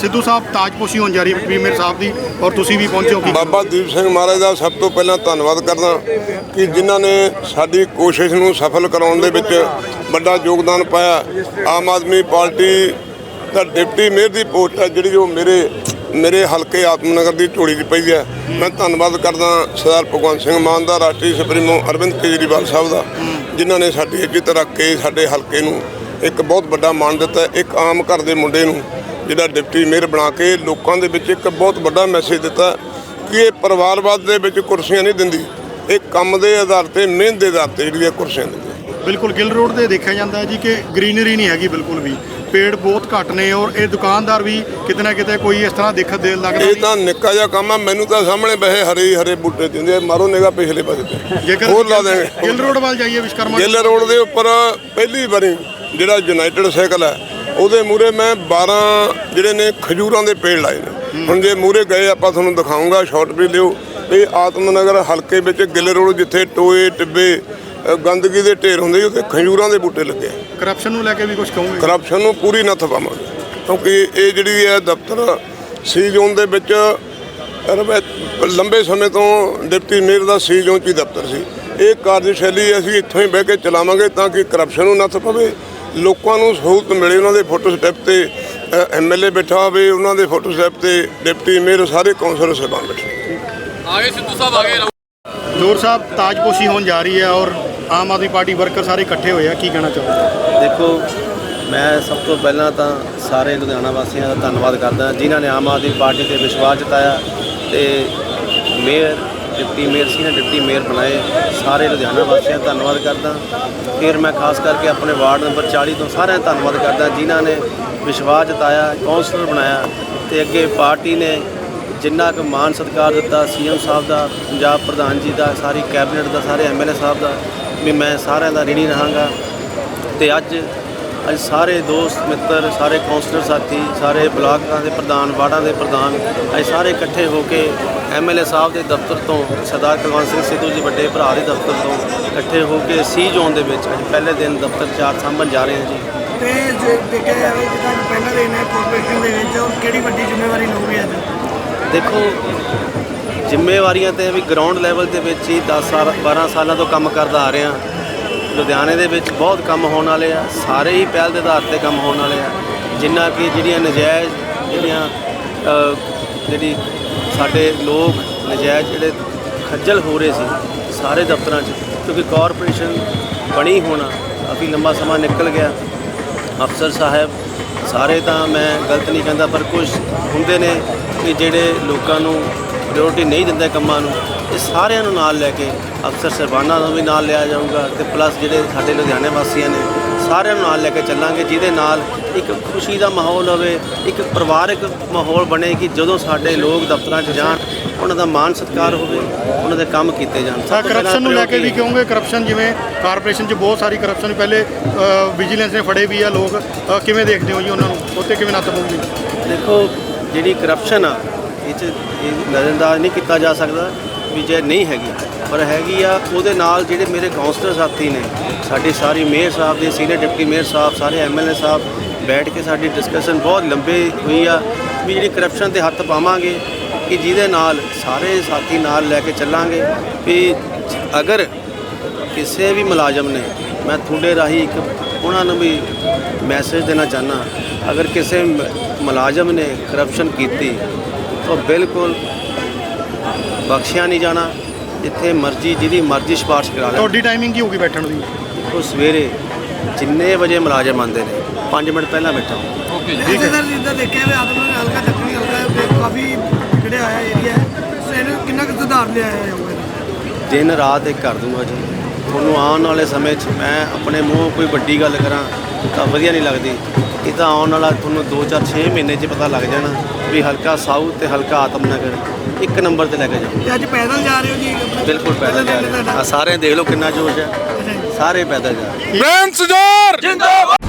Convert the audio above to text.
ਸਿੱਧੂ ਸਾਹਿਬ ਤਾਜਪੋਸ਼ੀ ਹੋਣ ਜਾ ਰਹੀ ਹੈ ਪ੍ਰੀਮੀਅਰ ਸਾਹਿਬ ਦੀ ਔਰ ਤੁਸੀਂ ਵੀ ਪਹੁੰਚੇ ਬਾਬਾ ਦੀਪ ਸਿੰਘ ਮਹਾਰਾਜ ਦਾ ਸਭ ਤੋਂ ਪਹਿਲਾਂ ਧੰਨਵਾਦ ਕਰਦਾ ਕਿ ਜਿਨ੍ਹਾਂ ਨੇ ਸਾਡੀ ਕੋਸ਼ਿਸ਼ ਨੂੰ ਸਫਲ ਕਰਾਉਣ ਦੇ ਵਿੱਚ ਵੱਡਾ ਯੋਗਦਾਨ ਪਾਇਆ। ਆਮ ਆਦਮੀ ਪਾਰਟੀ ਦਾ ਡਿਪਟੀ ਮੇਅਰ ਦੀ ਪੋਸਟ ਹੈ, ਜਿਹੜੀ ਉਹ ਮੇਰੇ ਮੇਰੇ ਹਲਕੇ ਆਤਮਨਗਰ ਦੀ ਝੋਲੀ 'ਚ ਪਈ ਹੈ। ਮੈਂ ਧੰਨਵਾਦ ਕਰਦਾ ਸਰਦਾਰ ਭਗਵੰਤ ਸਿੰਘ ਮਾਨ ਦਾ, ਰਾਸ਼ਟਰੀ ਸੁਪਰੀਮੋ ਅਰਵਿੰਦ ਕੇਜਰੀਵਾਲ ਸਾਹਿਬ ਦਾ, ਜਿਨ੍ਹਾਂ ਨੇ ਸਾਡੀ ਇੱਜ਼ਤ ਰੱਖ ਕੇ ਸਾਡੇ ਹਲਕੇ ਨੂੰ ਇੱਕ ਬਹੁਤ ਵੱਡਾ ਮਾਣ ਦਿੱਤਾ ਇੱਕ ਆਮ ਘਰ ਦੇ ਮੁੰਡੇ ਨੂੰ ਜਿਹੜਾ ਡਿਪਟੀ ਮੇਅਰ ਬਣਾ ਕੇ ਲੋਕਾਂ ਦੇ ਵਿੱਚ ਇੱਕ ਬਹੁਤ ਵੱਡਾ ਮੈਸੇਜ ਦਿੱਤਾ ਕਿ ਇਹ ਪਰਿਵਾਰਵਾਦ ਦੇ ਵਿੱਚ ਕੁਰਸੀਆਂ ਨਹੀਂ ਦਿੰਦੀ। ਇਹ ਕੰਮ ਦੇ ਆਧਾਰ ਤੇ ਮਿਹਨਤ ਦੇ ਆਧਾਰ ਤੇ ਜਿਹੜੀਆਂ ਕੁਰਸੀਆਂ ਦਿੰਦੀ। ਬਿਲਕੁਲ ਗਿੱਲ ਰੋਡ ਤੇ ਦੇਖਿਆ ਜਾਂਦਾ ਹੈ ਜੀ ਕਿ ਗ੍ਰੀਨਰੀ ਨਹੀਂ ਹੈਗੀ ਬਿਲਕੁਲ ਵੀ। ਪੇੜ ਬਹੁਤ ਘੱਟ ਨੇ ਔਰ ਇਹ ਦੁਕਾਨਦਾਰ ਵੀ ਕਿਤੇ ਨਾ ਕਿਤੇ ਕੋਈ ਇਸ ਤਰ੍ਹਾਂ ਦੇਖਤ ਦੇ ਲੱਗਦਾ ਇਹ ਤਾਂ ਨਿੱਕਾ ਜਿਹਾ ਕੰਮ ਆ ਮੈਨੂੰ ਤਾਂ ਸਾਹਮਣੇ ਬਹਿ ਹਰੇ ਹਰੇ ਬੂਟੇ ਦਿੰਦੇ ਮਾਰੋ ਨਿਗਾ ਪਿਛਲੇ ਪਾਸੇ ਤੇ। ਜੇਕਰ ਹੋਰ ਲਾ ਦੇਣਗੇ। ਗਿੱਲ ਰੋਡ ਵੱਲ ਜਾਈਏ ਵਿਸ਼ਕਰਮਾ ਗਿੱਲ ਰੋਡ ਦੇ ਉੱਪਰ ਪਹਿਲੀ ਵਾਰੀ ਜਿਹੜਾ ਯੂਨਾਈਟਿਡ ਸਾਈਕਲ ਹੈ ਉਹਦੇ ਮੂਰੇ ਮੈਂ 12 ਜਿਹੜੇ ਨੇ ਖਜੂਰਾਂ ਦੇ ਪੇੜ ਲਾਏ ਨੇ। ਹੁਣ ਜੇ ਮੂਰੇ ਗਏ ਆਪਾਂ ਤੁਹਾਨੂੰ ਦਿਖਾਉਂਗਾ ਸ਼ਾਰਟ ਵੀ ਲਿਓ ਇਹ ਆਤਮਨਗਰ ਹਲਕੇ ਵਿੱਚ ਗਿੱਲ ਰੋਡ ਜਿੱਥੇ ਟੋਏ ਟਿੱਬੇ ਗੰਦਗੀ ਦੇ ਢੇਰ ਹੁੰਦੇ ਸੀ, ਉੱਥੇ ਖਜੂਰਾਂ ਦੇ ਬੂਟੇ ਲੱਗੇ। ਕਰਪਸ਼ਨ ਨੂੰ ਲੈ ਕੇ ਵੀ ਕੁਝ ਕਹੋਗੇ? ਕਰਪਸ਼ਨ ਨੂੰ ਪੂਰੀ ਨੱਥ ਪਾਵਾਂਗੇ। ਕਿਉਂਕਿ ਇਹ ਜਿਹੜੀ ਹੈ ਦਫ਼ਤਰ ਸੀ ਜ਼ੋਨ ਦੇ ਵਿੱਚ ਲੰਬੇ ਸਮੇਂ ਤੋਂ ਡਿਪਟੀ ਮੇਅਰ ਦਾ ਸੀ ਜ਼ੋਨ 'ਚ ਹੀ ਦਫ਼ਤਰ ਸੀ। ਇਹ ਕਾਰਜਸ਼ੈਲੀ ਅਸੀਂ ਇੱਥੋਂ ਹੀ ਬਹਿ ਕੇ ਚਲਾਵਾਂਗੇ ਤਾਂ ਕਿ ਕਰਪਸ਼ਨ ਨੂੰ ਨੱਥ ਪਵੇ। ਲੋਕਾਂ ਨੂੰ ਸਹੂਲਤ ਮਿਲੇ ਉਹਨਾਂ ਦੇ ਫੋਟੋ ਸਟੈਪ ਤੇ ਐਮਐਲਏ ਬੈਠਾ ਹੋਵੇ ਉਹਨਾਂ ਦੇ ਫੋਟੋ ਸਟੈਪ ਤੇ ਡਿਪਟੀ ਮੇਅਰ ਸਾਰੇ ਕੌਂਸਲਰ ਸਾਹਿਬਾਨ ਬੈਠੇ। ਆਗੇ ਸਿੱਧੂ ਸਾਹਿਬ ਆਗੇ ਜੋਰ ਸਾਹਿਬ ਤਾਜਪੋਸ਼ੀ ਹੋਣ ਜਾ ਰਹੀ ਹੈ ਔਰ ਆਮ ਆਦਮੀ ਪਾਰਟੀ ਵਰਕਰ ਸਾਰੇ ਇਕੱਠੇ ਹੋਏ ਆ ਕੀ ਕਹਿਣਾ ਚਾਹੋਗੇ? ਦੇਖੋ ਮੈਂ ਸਭ ਤੋਂ ਪਹਿਲਾਂ ਤਾਂ ਸਾਰੇ ਲੁਧਿਆਣਾ ਵਾਸੀਆਂ ਦਾ ਧੰਨਵਾਦ ਕਰਦਾ ਜਿਨ੍ਹਾਂ ਨੇ ਆਮ ਆਦਮੀ ਪਾਰਟੀ ਤੇ ਵਿਸ਼ਵਾਸ ਜਤਾਇਆ ਤੇ ਮੇਅਰ ਡਿਪਟੀ ਮੇਅਰ ਸੀ ਨੇ ਡਿਪਟੀ ਮੇਅਰ ਬਣਾਏ ਸਾਰੇ ਲੁਧਿਆਣਾ ਵਾਸੀਆਂ ਦਾ ਧੰਨਵਾਦ ਕਰਦਾ। ਫਿਰ ਮੈਂ ਖਾਸ ਕਰਕੇ ਆਪਣੇ ਵਾਰਡ ਨੰਬਰ 40 ਤੋਂ ਸਾਰਿਆਂ ਦਾ ਧੰਨਵਾਦ ਕਰਦਾ, ਜਿਨ੍ਹਾਂ ਨੇ ਵਿਸ਼ਵਾਸ ਜਤਾਇਆ, ਕੌਂਸਲਰ ਬਣਾਇਆ ਤੇ ਅੱਗੇ ਪਾਰਟੀ ਨੇ ਜਿੰਨਾ ਕੁ ਮਾਨ ਸਤਿਕਾਰ ਦਿੱਤਾ, ਸੀਐਮ ਸਾਹਿਬ ਦਾ, ਪੰਜਾਬ ਪ੍ਰਧਾਨ ਜੀ ਦਾ, ਸਾਰੀ ਕੈਬਨਿਟ ਦਾ, ਸਾਰੇ ਐਮਐਲਏ ਸਾਹਿਬ ਦਾ, ਵੀ ਮੈਂ ਸਾਰਿਆਂ ਦਾ ਰਿਣੀ ਰਹਾਂਗਾ। ਤੇ ਅੱਜ ਅੱਜ ਸਾਰੇ ਦੋਸਤ ਮਿੱਤਰ ਸਾਰੇ ਕਾਉਂਸਲਰ ਸਾਥੀ ਸਾਰੇ ਬਲਾਕਾਂ ਦੇ ਪ੍ਰਧਾਨ ਵਾਰਡਾਂ ਦੇ ਪ੍ਰਧਾਨ ਅੱਜ ਸਾਰੇ ਇਕੱਠੇ ਹੋ ਕੇ ਐਮਐਲਏ ਸਾਹਿਬ ਦੇ ਦਫ਼ਤਰ ਤੋਂ ਸਰਦਾਰ ਕੁਲਵੰਤ ਸਿੰਘ ਸਿੱਧੂ ਜੀ ਵੱਡੇ ਭਰਾ ਦੇ ਦਫ਼ਤਰ ਤੋਂ ਇਕੱਠੇ ਹੋ ਕੇ ਸੀ ਜ਼ੋਨ ਦੇ ਵਿੱਚ ਅੱਜ ਪਹਿਲੇ ਦਿਨ ਦਫ਼ਤਰ ਚਾਰ ਸਾਂਭਣ ਜਾ ਰਹੇ ਹਾਂ ਜੀ। ਤੇ ਜੇ ਦੇਖਿਆ ਜਾਵੇ ਜਿੱਦਾਂ ਪਹਿਲਾ ਦਿਨ ਹੈ ਕਾਰਪੋਰੇਸ਼ਨ ਦੇ ਵਿੱਚ ਕਿਹੜੀ ਵੱਡੀ ਜ਼ਿੰਮੇਵਾਰੀ ਲਓਗੇ ਅੱਜ? ਦੇਖੋ ਜ਼ਿੰਮੇਵਾਰੀਆਂ ਤੇ ਵੀ ਗਰਾਊਂਡ ਲੈਵਲ ਦੇ ਵਿੱਚ ਹੀ 10 ਸਾਲ 12 ਸਾਲਾਂ ਤੋਂ ਕੰਮ ਕਰਦਾ ਆ ਰਿਹਾ। ਲੁਧਿਆਣੇ ਦੇ ਵਿੱਚ ਬਹੁਤ ਕੰਮ ਹੋਣ ਵਾਲੇ ਆ, ਸਾਰੇ ਹੀ ਪਹਿਲ ਦੇ ਆਧਾਰ ਤੇ ਕੰਮ ਹੋਣ ਵਾਲੇ ਆ। ਜਿੰਨਾ ਕਿ ਜਿਹੜੀਆਂ ਨਜਾਇਜ਼ ਜਿਹੜੀਆਂ ਜਿਹੜੀ ਸਾਡੇ ਲੋਕ ਨਜਾਇਜ਼ ਜਿਹੜੇ ਖੱਜਲ ਹੋ ਰਹੇ ਸੀ, ਸਾਰੇ ਦਫ਼ਤਰਾਂ 'ਚ, ਕਿਉਂਕਿ ਕਾਰਪੋਰੇਸ਼ਨ ਬਣੀ ਹੋਣਾ, ਕਾਫੀ ਲੰਬਾ ਸਮਾਂ ਨਿਕਲ ਗਿਆ। ਅਫਸਰ ਸਾਹਿਬ, ਸਾਰੇ ਤਾਂ ਮੈਂ ਗਲਤ ਨਹੀਂ ਕਹਿੰਦਾ, ਪਰ ਕੁਝ ਹੁੰਦੇ ਨੇ ਕਿ ਜਿਹੜੇ ਲੋਕਾਂ ਨੂੰ ਪ੍ਰਾਇੋਰਟੀ ਨਹੀਂ ਦਿੰਦੇ ਕੰਮਾਂ ਨੂੰ ਇਹ ਸਾਰਿਆਂ ਨੂੰ ਨਾਲ ਲੈ ਕੇ ਅਫਸਰ ਸਰਬਾਨਾਂ ਨੂੰ ਵੀ ਨਾਲ ਲਿਆ ਜਾਊਗਾ ਤੇ ਪਲੱਸ ਜਿਹੜੇ ਸਾਡੇ ਲੁਧਿਆਣੇ ਵਾਸੀਆਂ ਨੇ ਸਾਰਿਆਂ ਨੂੰ ਨਾਲ ਲੈ ਕੇ ਚੱਲਾਂਗੇ ਜਿਹਦੇ ਨਾਲ ਇੱਕ ਖੁਸ਼ੀ ਦਾ ਮਾਹੌਲ ਹੋਵੇ ਇੱਕ ਪਰਿਵਾਰਕ ਮਾਹੌਲ ਬਣੇ ਕਿ ਜਦੋਂ ਸਾਡੇ ਲੋਕ ਦਫ਼ਤਰਾਂ 'ਚ ਜਾਣ ਉਹਨਾਂ ਦਾ ਮਾਣ ਸਤਿਕਾਰ ਹੋਵੇ ਉਹਨਾਂ ਦੇ ਕੰਮ ਕੀਤੇ ਜਾਣ। ਪਹਿਲਾਂ ਕਰਪਸ਼ਨ ਨੂੰ ਲੈ ਕੇ ਵੀ ਕਹੋਗੇ ਕਰਪਸ਼ਨ ਜਿਵੇਂ ਕਾਰਪੋਰੇਸ਼ਨ 'ਚ ਬਹੁਤ ਸਾਰੀ ਕਰਪਸ਼ਨ ਪਹਿਲੇ ਵਿਜੀਲੈਂਸ ਨੇ ਫੜੇ ਵੀ ਆ ਲੋਕ। ਕਿਵੇਂ ਦੇਖਦੇ ਹੋ ਜੀ ਉਹਨਾਂ ਨੂੰ? ਉੱਤੇ ਕਿਵੇਂ ਨੱਥ ਪਊਗੀ ਦੇਖੋ ਜਿਹੜੀ ਕਰਪਸ਼ਨ ਆ ਇਹ 'ਚ ਇਹ ਨਜ਼ਰਅੰਦਾਜ਼ ਨਹੀਂ ਕੀਤਾ ਜਾ ਸਕਦਾ ਵੀ ਜੇ ਨਹੀਂ ਹੈਗੀ। ਪਰ ਹੈਗੀ ਆ, ਉਹਦੇ ਨਾਲ ਜਿਹੜੇ ਮੇਰੇ ਕਾਉਂਸਲਰ ਸਾਥੀ ਨੇ, ਸਾਡੇ ਸਾਰੀ ਮੇਅਰ ਸਾਹਿਬ ਦੇ, ਸੀਨੀਅਰ ਡਿਪਟੀ ਮੇਅਰ ਸਾਹਿਬ, ਸਾਰੇ ਐਮਐਲਏ ਸਾਹਿਬ, ਬੈਠ ਕੇ ਸਾਡੀ ਡਿਸਕਸ਼ਨ ਬਹੁਤ ਲੰਬੇ ਹੋਈ ਆ, ਵੀ ਜਿਹੜੀ ਕਰਪਸ਼ਨ ਤੇ ਹੱਥ ਪਾਵਾਂਗੇ, ਕਿ ਜਿਹਦੇ ਨਾਲ ਸਾਰੇ ਸਾਥੀ ਨਾਲ ਲੈ ਕੇ ਚੱਲਾਂਗੇ, ਵੀ ਅਗਰ ਕਿਸੇ ਵੀ ਮੁਲਾਜ਼ਮ ਨੇ, ਮੈਂ ਤੁਹਾਡੇ ਰਾਹੀਂ ਇੱਕ ਉਹਨਾਂ ਨੂੰ ਵੀ ਮੈਸੇਜ ਦੇਣਾ ਚਾਹਨਾ ਅਗਰ ਕਿਸੇ ਮ- ਮੁਲਾਜ਼ਮ ਨੇ ਕਰਪਸ਼ਨ ਕੀਤੀ ਤਾਂ ਬਿਲਕੁਲ ਬਖਸ਼ਿਆ ਨਹੀਂ ਜਾਣਾ ਜਿੱਥੇ ਮਰਜ਼ੀ ਜਿਹਦੀ ਮਰਜ਼ੀ ਸਿਫਾਰਿਸ਼ ਕਰਾ ਲੈ ਤੁਹਾਡੀ ਟਾਈਮਿੰਗ ਕੀ ਹੋਊਗੀ ਬੈਠਣ ਦੀ? ਉਹ ਸਵੇਰੇ ਜਿੰਨੇ ਵਜੇ ਮੁਲਾਜ਼ਮ ਆਉਂਦੇ ਨੇ 5 ਮਿੰਟ ਪਹਿਲਾਂ ਬੈਠਾ ਵੈਸੇ ਸਰ ਜਿੱਦਾਂ ਦੇਖਿਆ ਜਾਵੇ ਆਦਮ ਨਗਰ ਹਲਕਾ ਦੱਖਣੀ ਹਲਕਾ ਤੇ ਕਾਫੀ ਜਿਹੜੇ ਆਇਆ ਏਰੀਆ ਹੈ ਸੋ ਇਹਨੂੰ ਕਿੰਨਾ ਕੁ ਸੁਧਾਰ ਲਿਆਇਆ ਜਾਊਗਾ ਦਿਨ ਰਾਤ ਇੱਕ ਕਰ ਦੂੰਗਾ ਜੀ। ਤੁਹਾਨੂੰ ਆਉਣ ਵਾਲੇ ਸਮੇਂ 'ਚ ਮੈਂ ਆਪਣੇ ਮੂੰਹ ਕੋਈ ਵੱਡੀ ਗੱਲ ਕਰਾਂ ਤਾਂ ਵਧੀਆ ਨਹੀਂ ਲੱਗਦੀ। ਇਹ ਤਾਂ ਆਉਣ ਵਾਲਾ ਤੁਹਾਨੂੰ 2-4 6 ਮਹੀਨੇ 'ਚ ਪਤਾ ਲੱਗ ਜਾਣਾ ਵੀ ਹਲਕਾ ਸਾਊਥ ਤੇ ਹਲਕਾ ਆਤਮਨਗਰ ਇੱਕ ਨੰਬਰ ਤੇ ਲੈ ਕੇ ਜਾਓ। ਅੱਜ ਪੈਦਲ ਜਾ ਰਹੇ ਹੋ ਜੀ? ਬਿਲਕੁਲ ਪੈਦਲ ਜਾ ਰਹੇ ਆ ਸਾਰੇ ਦੇਖ ਲਓ ਕਿੰਨਾ ਜੋਸ਼ ਹੈ। ਸਾਰੇ ਪੈਦਲ ਜਾ ਰਹੇ ਬੈਂਸ ਜੋਰ! ਜਿੰਦਾਬਾਦ